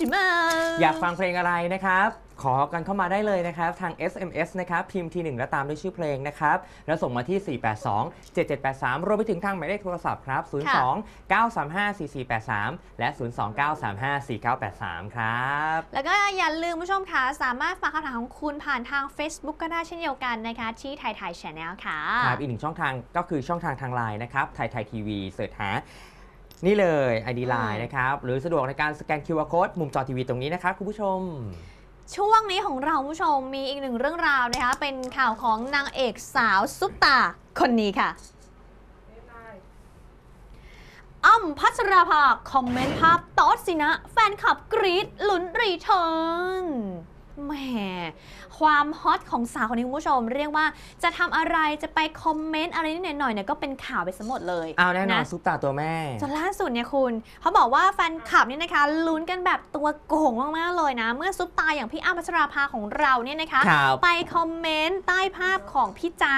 เมาจิเมาอยากฟังเพลงอะไรนะครับ ขอกันเข้ามาได้เลยนะครับ ทาง SMS นะครับพิมพ์ทีหนึ่งแล้วตามด้วยชื่อเพลงนะครับ แล้วส่งมาที่ 482 7783 รวมไปถึงทางหมายเลขโทรศัพท์ครับ 02 935 4483 และ 02 935 4983 ครับ แล้วก็อย่าลืมผู้ชมค่ะ สามารถฝากคำถามของคุณผ่านทาง Facebook ก็ได้เช่นเดียวกันนะคะ ที่ไทยไทยช n แนลค่ะครับอีกหนึ่งช่องทางก็คือช่องทางทางไลน์นะครับไทยไทยทีวีเสิร์ชหา นี่เลย ID Line นะครับ หรือสะดวกในการสแกน QR Code มุมจอทีวีตรงนี้นะครับคุณผู้ชม ช่วงนี้ของเราผู้ชมมีอีกหนึ่งเรื่องราวนะคะเป็นข่าวของนางเอกสาวซุปตาคนนี้ค่ะอ้ำพัชราภาคอมเมนต์ภาพตอสสินะ แฟนคลับกรี๊ดลุ้นรีเทิร์น แหมความฮอตของสาวคนนี้คุณผู้ชม เรียกว่าจะทำอะไรจะไปคอมเมนต์อะไรนิดหน่อยๆเนี่ยก็เป็นข่าวไปสมดเลย เอาแน่นอนนะ ซุปตาตัวแม่ จนล่าสุดเนี่ยคุณเขาบอกว่าแฟนคลับเนี่ยนะคะลุ้นกันแบบตัวโก่งมากๆเลยนะ เมื่อซุปตาอย่างพี่อ้ำพัชราภาของเราเนี่ยนะคะ ครับ ไปคอมเมนต์ใต้ภาพของพี่จา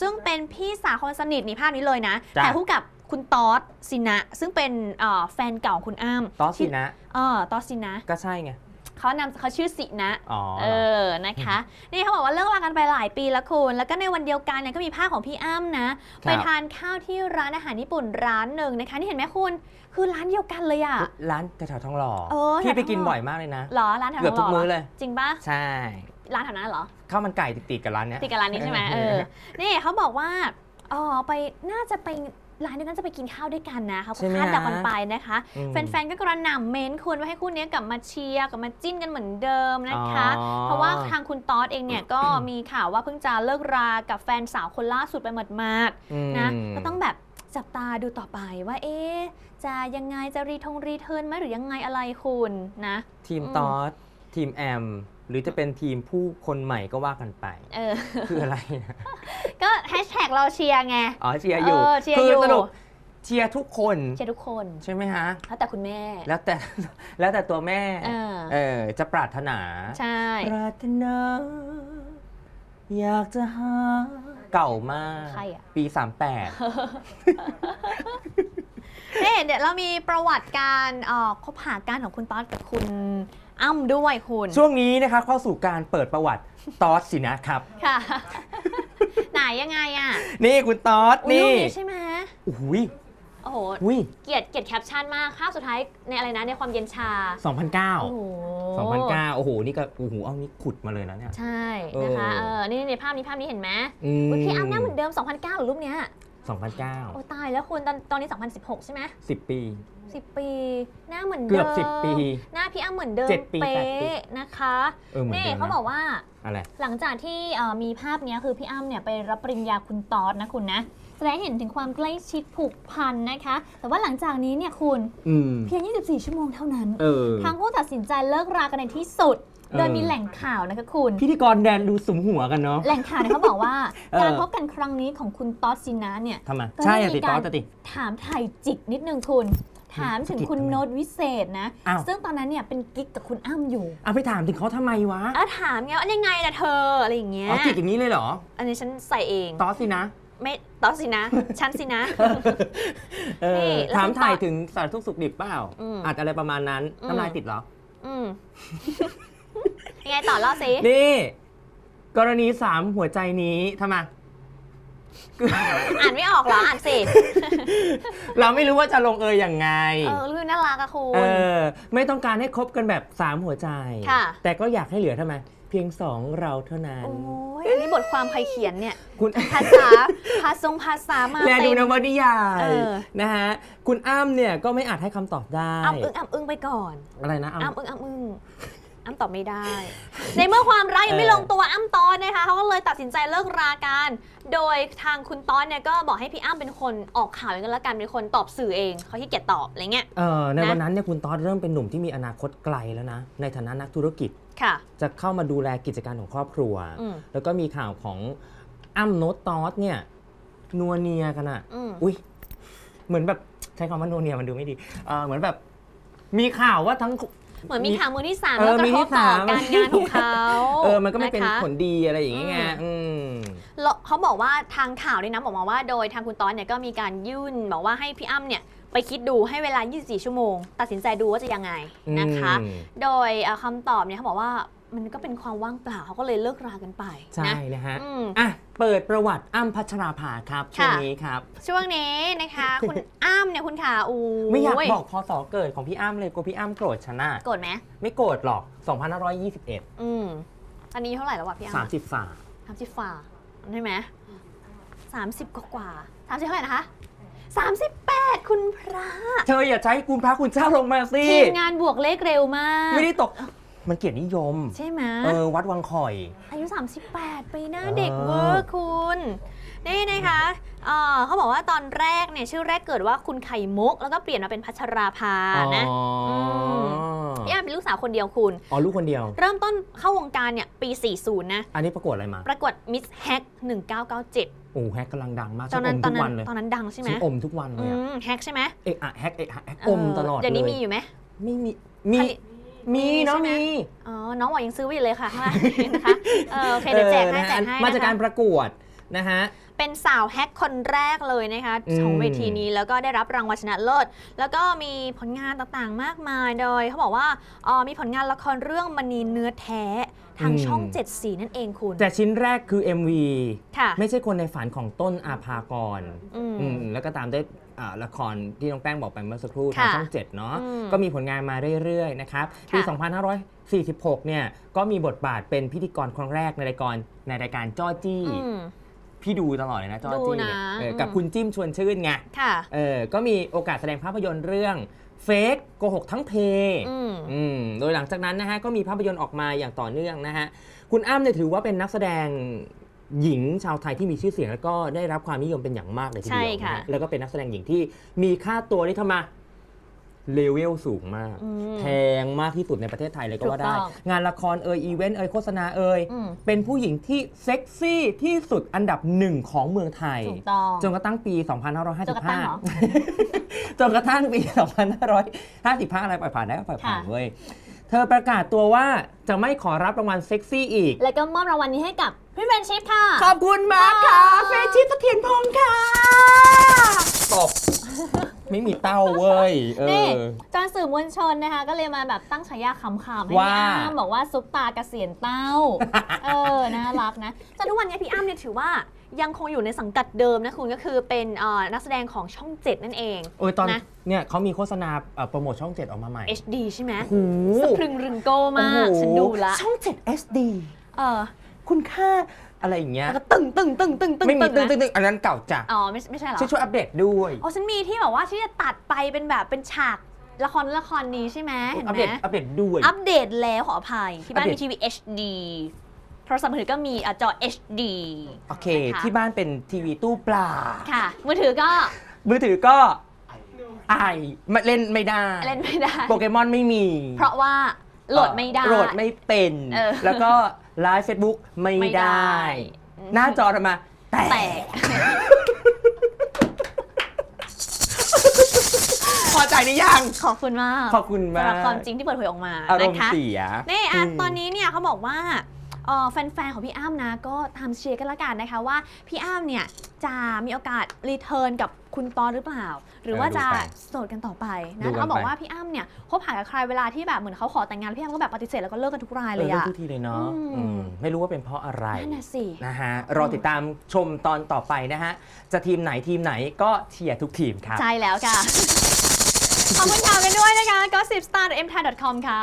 ซึ่งเป็นพี่สาวคนสนิทนี่ภาพนี้เลยนะจ้ะถ่ายคู่กับคุณตอสสินะ ซึ่งเป็นเอ่อแฟนเก่าของคุณอ้ำตอสสินะ เออตอสสินะ ก็ใช่ไง เขานำเขาชื่อสินะอ๋อเออนะคะ นี่เขาบอกว่าเลิกรากันไปหลายปีแล้วคุณแล้วก็ในวันเดียวกันเนี่ยก็มีภาพของพี่อ้ำนะ ครับ ไปทานข้าวที่ร้านอาหารญี่ปุ่นร้านหนึ่งนะคะนี่เห็นไหมคุณ คือร้านเดียวกันเลยอะร้านแถวๆทองหล่อเออพี่ไปแถวๆกินทองหล่อบ่อยมากเลยนะ เหรอร้านแถวเกือบทุกทงหมื้อหรเลย จริงปะใช่ร้านแถวนั้นเหรอ ข้าวมันไก่ติดๆกับร้านเนี้ย ติดกับร้านนี้ใช่ไหมเออนี่เขาบอกว่าอ๋อไปน่าจะไป ร้านเดียวกันจะไปกินข้าวด้วยกันนะเขาก็ใช่ไหมคาดเดาฮะกันไปนะคะ อืม แฟนๆ ก็กระหน่ำเม้นต์คุณว่าให้คู่นี้กลับมาเชียร์กลับมาจิ้นกันเหมือนเดิมนะคะ อ๋อ เพราะว่าทางคุณตอสเองเนี่ยก็มีข่าวว่าเพิ่งจะเลิกรากับแฟนสาวคนล่าสุดไปหมาดอืม ๆนะก็ต้องแบบจับตาดูต่อไปว่าเอ๊ะจะยังไงจะรีทงรีเทิร์นไหมหรือยังไงอะไรคุณนะ ทีมอืม ตอสทีมแอม หรือจะเป็นทีมผู้คนใหม่ก็ว่ากันไป เออ คืออะไรนะ ก็แฮชแท็กเราเชียร์ไง อ๋อเชียร์อยู่เออเชียร์คือยู่ สรุปเชียร์ทุกคนเชียร์ทุกคนใช่ไหมฮะ แล้วแต่คุณแม่ แล้วแต่ แล้วแต่ตัวแม่เออ เออจะปรารถนา ใช่ ปรารถนา อยากจะหา เก่ามาก ใครอะ ปี 38เฮ้เดี๋ยวเรามีประวัติการเอ่อคบหากันของคุณตอสกับคุณอ้ำด้วยคุณช่วงนี้นะคะเข้าสู่การเปิดประวัติตอสสินะครับ ค่ะ ไหนยังไงอะนี่คุณตอสอุ๊ยรูนี่ปนี้ใช่ไหมอุ้ยโอ้โห อุ้ยเกลียดเกลียดแคปชั่นมากภาพสุดท้ายในอะไรนะในความเย็นชา โอ้โห2009 2009 โอ้โห นี่ก็โอ้โหเอานี่ขุดมาเลยนะเนี่ย ใช่นะคะเอเออ อนี่ในภาพนี้ภาพนี้เห็นไหมอือุ๊ยพี่อ้ำหน้าเหมือนเดิม 2009หรือรูปเนี้ย 2009 โอ้ตายแล้วคุณตอนตอนนี้ 2016 ใช่ไหม10 ปี 10ปี หน้าเหมือนเดิมเกือบ10ปีหน้าพี่อ้ำเหมือนเดิมเจ็ดปีเป๊แปดปีะนะคะเออเหมือนนี่เดิมเขานะบอกว่า อะไร หลังจากที่เอ่อมีภาพเนี้ยคือพี่อ้ำเนี่ยไปรับปริญญาคุณตอสนะคุณนะแสดงให้เห็นถึงความใกล้ชิดผูกพันนะคะ แต่ว่าหลังจากนี้เนี่ยคุณอืม เพียง 24 ชั่วโมงเท่านั้น เออทั้งคู่ตัดสินใจเลิกรากันในที่สุดเออ โดยมีแหล่งข่าวนะคะคุณ พิธีกรแดนดูสุมหัวกันเนาะ แหล่งข่าวเนี่ยเขาบอกว่า เออ การพบกันครั้งนี้ของคุณตอสซินะเนี่ย ทำไม ก็ใช่ได้อะมีติดการตอสอะติ ถามไทยจิกนิดนึงคุณ ถามถึงคุณสะกิดทำไมโน้ตวิเศษนะ อ้าว ซึ่งตอนนั้นเนี่ยเป็นกิ๊กกับคุณอ้ำอยู่เอาไปถามถึงเขาทำไมวะอะถามไงว่ายังไงล่ะเธออะไรอย่างเงี้ย อ๋อจิกอย่างนี้เลยเหรออันนี้ฉันใส่เอง ตอสสินะไม่ตอสสินะ ฉันสินะ เอนี่อแล้วถามคุณตอสถ่ายถึงสารทุกข์สุขดิบเปล่าอืมอาจอะไรประมาณนั้นอืม น้ำลายติดเหรอ อืม ยังไงต่อเล่าสินี่ กรณีสามหัวใจนี้ทำไม อ่านไม่ออกเหรอ อ่านสิ เราไม่รู้ว่าจะลงเอยอย่างไง เออรู้น่ารักอะคุณเออไม่ต้องการให้คบกันแบบสามหัวใจ ค่ะ แต่ก็อยากให้เหลือทำไม เพียงสองเราเท่านั้น โอ้ยอันนี้บทความใครเขียนเนี่ย คุณ ภาษา ภาษงภาษามาแลดูเต็มนวนิยายเออ นะฮะ คุณอ้ำเนี่ยก็ไม่อาจให้คำตอบได้ อ้ำอึ้งอ้ำอึ้งไปก่อนอะไรนะอ้ำอ้ำอึ้งอ้ำอึ้ง อ้ำตอบไม่ได้ ในเมื่อความรักยังไม่ลงตัวอ้ำตอนนะคะเขาก็เลยตัดสินใจเลิกรากัน โดยทางคุณตอนเนี่ยก็บอกให้พี่อ้ำเป็นคนออกข่าวเองก็แล้วกันเป็นคนตอบสื่อเองเขาขี้เกียจตอบอะไรเงี้ยเออในวันนั้นเนี่ยคุณตอสเริ่มเป็นหนุ่มที่มีอนาคตไกลแล้วนะ ในฐานะนักธุรกิจค่ะ จะเข้ามาดูแลกิจการของครอบครัว แล้วก็มีข่าวของอ้ำโนตตอสเนี่ยนัวเนียกันอะอุ้ยเหมือนแบบใช้คำว่านัวเนียมันดูไม่ดีเออเหมือนแบบมีข่าวว่าทั้ง เหมือนมีข่าวมือที่สามเอแล้วอกระมีทที่บต่อสามการงานของเขาเออมันก็ไม่เป็นนะคะผลดีอะไรอย่างเงี้ยไงอืมอืมแล้วเขาบอกว่าทางข่าวด้วยนะบอกมาว่าโดยทางคุณต้อนเนี่ยก็มีการยื่นบอกว่าให้พี่อ้ำเนี่ยไปคิดดูให้เวลา 24 ชั่วโมง ตัดสินใจดูว่าจะยังไงนะคะอืมโดยเอ่อคำตอบเนี่ยเขาบอกว่า มันก็เป็นความว่างเปล่าเขาก็เลยเลิกรากันไปใช่นะนะฮะ อืม อะ เปิดประวัติอ้ำพัชราภาครับช่วงค่ะ นี้ครับ ช่วงนี้นะคะ คุณ อ้ำเนี่ยคุณขาอูไม่อยากบอกพศเกิดของพี่อ้ำเลยกลัวพี่อ้ำโกรธชนะ โกรธไหมไม่โกรธหรอก 2521 อืมอันนี้เท่าไหร่แล้ววะพี่อ้ำ30ฝ่าสามสิบฝ่าใช่ไหมสามสิบกว่าสามสิบเท่าไหร่นะคะสามสิบแปดคุณพระเธออย่าใช้คุณพระคุณเจ้าลงมาสิ ทีมงานบวกเลขเร็วมาก ไม่ได้ตก มันเกียรตินิยม ใช่ไหมเออ วัดวังคอย อายุ 38 ปีหน้าเออเด็กเวอร์คุณ นี่นะคะเอ่อเขาบอกว่าตอนแรกเนี่ยชื่อแรกเกิดว่าคุณไข่มุก แล้วก็เปลี่ยนมาเป็นพัชราภานะอ๋ออพี่อ้ำเป็นลูกสาวคนเดียวคุณ อ๋อ ลูกคนเดียว เริ่มต้นเข้าวงการเนี่ยปี 40 นะ อันนี้ประกวดอะไรมา ประกวดมิสแฮก1997โอ้แฮกกำลังดังมากตฉัอนนนั้อนมตอทุนกนั้วันนเลยตอนนั้นดังใช่ไหมฉันอมทุกวันเลอืยอะมแฮกใช่ไหมเอะอะแฮกเอะอะแฮกอมตลอดเลยเดี๋ยวนี้มีอยู่ไหมไม่มีมีผลิต มีเนาะใช่ไหมมีอ๋อน้องบอกยังซื้อไว้อยู่เลยค่ะข้างล่างนะคะเออโอเคเดี๋ยวแจกให้เออนะแจฮะกให้มาจากนะคะการประกวดนะฮะ เป็นสาวแฮกคนแรกเลยนะคะอืม ของเวทีนี้แล้วก็ได้รับรางวัลชนะเลิศ แล้วก็มีผลงานต่างๆมากมายโดยเขาบอกว่าเอ่อมีผลงานละครเรื่องมณีเนื้อแท้ทางช่องเจ็ดสีนั่นเองคุณแต่ชิ้นแรกคือ MV ค่ะไม่ใช่คนในฝันของต้นอาภากรอืม อืมแล้วก็ตามด้วยอ่า ละครที่น้องแป้งบอกไปเมื่อสักครู่ค่ะทางช่องเจ็ดเนาะอืมก็มีผลงานมาเรื่อยๆนะครับปีค่ะ2546 เนี่ยก็มีบทบาทเป็นพิธีกรครั้งแรกในรายการในรายการจ้อจี้อืมพี่ดูตลอดเลยนะจ้อดูจี้นะเนี่ยเอออมกับคุณจิ้มชวนชื่นไงค่ะเออก็มีโอกาสแสดงภาพยนตร์เรื่องเฟกโกหกทั้งเพอืมอืมโดยหลังจากนั้นนะฮะก็มีภาพยนตร์ออกมาอย่างต่อเนื่องนะฮะ คุณอ้ำเนี่ยถือว่าเป็นนักแสดง หญิงชาวไทยที่มีชื่อเสียงแล้วก็ได้รับความนิยมเป็นอย่างมากเลยทีเดียวใช่ค่ะนฮแล้วก็เป็นนักแสดงหญิงที่มีค่าตัวที่ทำมาเลเวลสูงมาก อืม แพงมากที่สุดในประเทศไทยเลยก็ว่าถูกต้ได้อง งานละครเอ่ยอีเวนต์เอ่ยโฆษณาเอ่ยอืมเป็นผู้หญิงที่เซ็กซี่ที่สุดอันดับหนึ่งของเมืองไทย ถูกต้อง จนกระทั่งปี จนกระทั่งเหรอ2555 จนกระทั่งปี 2555 อะไรปล่อยผ่านได้ก็ปล่อยผ่านค่ะ เว้ย เธอประกาศตัวว่าจะไม่ขอรับรางวัลเซ็กซี่อีก แล้วก็มอบรางวัลนี้ให้กับ พี่เฟรนชิพค่ะ ขอบคุณมากค่ะค่ะ เฟรนชิปเสถียรพงศ์ค่ะ ตบ ไม่มีเต้าเว้ย เอนี่อ จอนสื่อมวลชนนะคะ ก็เลยมาแบบตั้งฉายาขำๆให้ว่าพี่อ้ำบอกว่าซุปตาเกษียณเต้า เออ น่ารักนะจนทุกวันนี้พี่อ้ำเนี่ยถือว่ายังคงอยู่ในสังกัดเดิมนะคุณก็คือเป็นเอ่อนักแสดงของช่อง7นั่นเองโอ้ยตอนนะ เนี่ยเขามีโฆษณาเอ่อโปรโมทช่อง7ออกมาใหม่ HD ใช่ไหมโอ้โหสะพรึงรึงโกมาก โอ้โหฉันดูละช่อง 7 SD เออ คุณค่าอะไรอย่างเงี้ยแล้วก็ตึงตึงตึงตึงตึงไม่มีตึ้งนะตึ้งตึ้งอันนั้นเก่าจ้ะอ๋อไม่ไม่ใช่เหรอช่วยช่วยอัปเดตด้วยอ๋อฉันมีที่แบบว่าที่จะตัดไปเป็นแบบเป็นฉากละครละครนี้ใช่ไหมเห็นอัปไหเดมตอัปเดตด้วย อัปเดตแล้วขออภัยที่บ้านอัปเดมีตทีวี HD โทรศัพท์มือถือก็มีอะจอ HD โอเค นะคะที่บ้านเป็นทีวีตู้ปลาค่ะ มือถือก็มือถือก็ไอไม่เล่นไม่ได้ เล่นไม่ได้ โปเกมอนไม่มีเพราะว่าโหลดไม่ได้ โหลดไม่เป็น เออ แล้วก็ ไลฟ์เฟซบุ๊กไม่ไม่ได้ ได้ หน้าจอทำไมาแตแตกกพอใจหรือยัง ขอบคุณมากขอบคุณมาก สำหรับความจริงที่เปิดเผยออกมาอารมนะณ์คะ เสีย นี่อะอืม ตอนนี้เนี่ยเขาบอกว่าเอ่อ แฟนๆ ของพี่อ้ำนะ ก็ตามเชียร์กันละกันนะคะว่าพี่อ้ำเนี่ยจะมีโอกาสรีเทิร์นกับคุณตอนหรือเปล่า หรือว่าจะโสดกันต่อไปนะแล้วเขาบอกว่าพี่อ้ำเนี่ยคบหากับใครเวลาที่แบบเหมือนเขาขอแต่งงานพี่อ้ำก็แบบปฏิเสธแล้วก็เลิกกันทุกรายเอเลอยเลิกอะทุกทีเลยเนาะอืมอืมไม่รู้ว่าเป็นเพราะอะไรนั่นน่ะสินะฮะรอติดตามชมตอนต่อไปนะฮะจะทีมไหนทีมไหนก็เชียร์ทุกทีมครับใช่แล้วค่ะขอบคุณข่าวกันด้วยนะคะ gossipstar.mthai.com ค่ะ